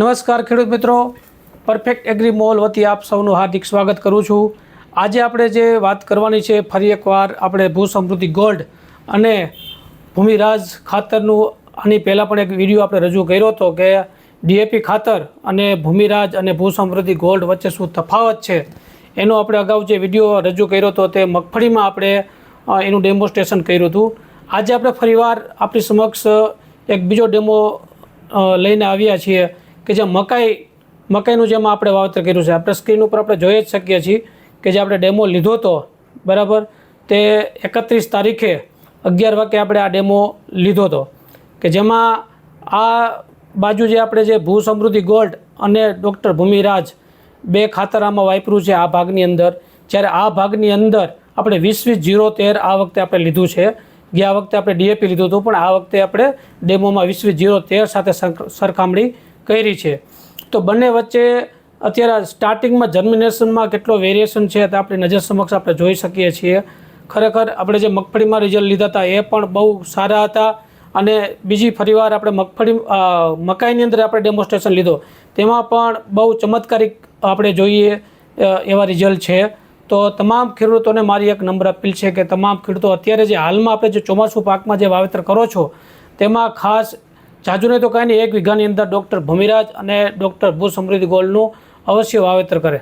નમસ્કાર ખેડૂત મિત્રો. પરફેક્ટ એગ્રી મોલ વતી આપ સૌનું હાર્દિક સ્વાગત કરું છું. આજે આપણે જે વાત કરવાની છે, ફરી એકવાર આપણે ભૂ સમૃદ્ધિ ગોલ્ડ અને ભૂમિરાજ ખાતરનું, આની પહેલાં પણ એક વીડિયો આપણે રજૂ કર્યો હતો કે ડીએપી ખાતર અને ભૂમિરાજ અને ભૂ સમૃદ્ધિ ગોલ્ડ વચ્ચે શું તફાવત છે? એનો આપણે અગાઉ જે વીડિયો રજૂ કર્યો હતો તે મગફળીમાં આપણે એનું ડેમોન્સ્ટ્રેશન કર્યું હતું. આજે આપણે ફરીવાર આપણી સમક્ષ એક બીજો ડેમો લઈને આવ્યા છીએ. કે જે મકાઈ, મકાઈનું જેમાં આપણે વાવેતર કર્યું છે. આપણે સ્ક્રીન ઉપર આપણે જોઈ જ શકીએ છીએ કે જે આપણે ડેમો લીધો હતો બરાબર? તે એકત્રીસ તારીખે અગિયાર વાગે આપણે આ ડેમો લીધો હતો કે જેમાં આ બાજુ જે આપણે જે ભૂ સમૃદ્ધિ ગોલ્ડ અને ડૉક્ટર ભૂમિરાજ બે ખાતર આમાં વાપર્યું છે આ ભાગની અંદર. જ્યારે આ ભાગની અંદર આપણે વીસ વીસ જીરો તેર આ વખતે આપણે લીધું છે. ગયા વખતે આપણે ડીએપી લીધું હતું, પણ આ વખતે આપણે ડેમોમાં વીસ વીસ જીરો તેર સાથે સર- સરખામણી કરી છે. તો બંને વચ્ચે અત્યારે સ્ટાર્ટિંગમાં જર્મિનેશનમાં કેટલો વેરિએશન છે તે આપણી નજર સમક્ષ આપણે જોઈ શકીએ છીએ. ખરેખર આપણે જે મગફળીમાં રિઝલ્ટ લીધા હતા એ પણ બહુ સારા હતા અને બીજી ફરીવાર આપણે મગફળી મકાઈની અંદર આપણે ડેમોન્સ્ટ્રેશન લીધો. તેમાં પણ બહુ ચમત્કારિક આપણે જોઈએ એવા રિઝલ્ટ છે. તો તમામ ખેડૂતોને મારી એક નંબર અપીલ છે કે તમામ ખેડૂતો અત્યારે જે હાલમાં આપણે જે ચોમાસું પાકમાં જે વાવેતર કરો છો, તેમાં ખાસ જાજુ નહીં તો કાંઈ નહીં, એક વીઘાની અંદર ડૉક્ટર ભમીરાજ અને ડૉક્ટર ભૂ સમૃદ્ધિ ગોલ્ડનું અવશ્ય વાવેતર કરે.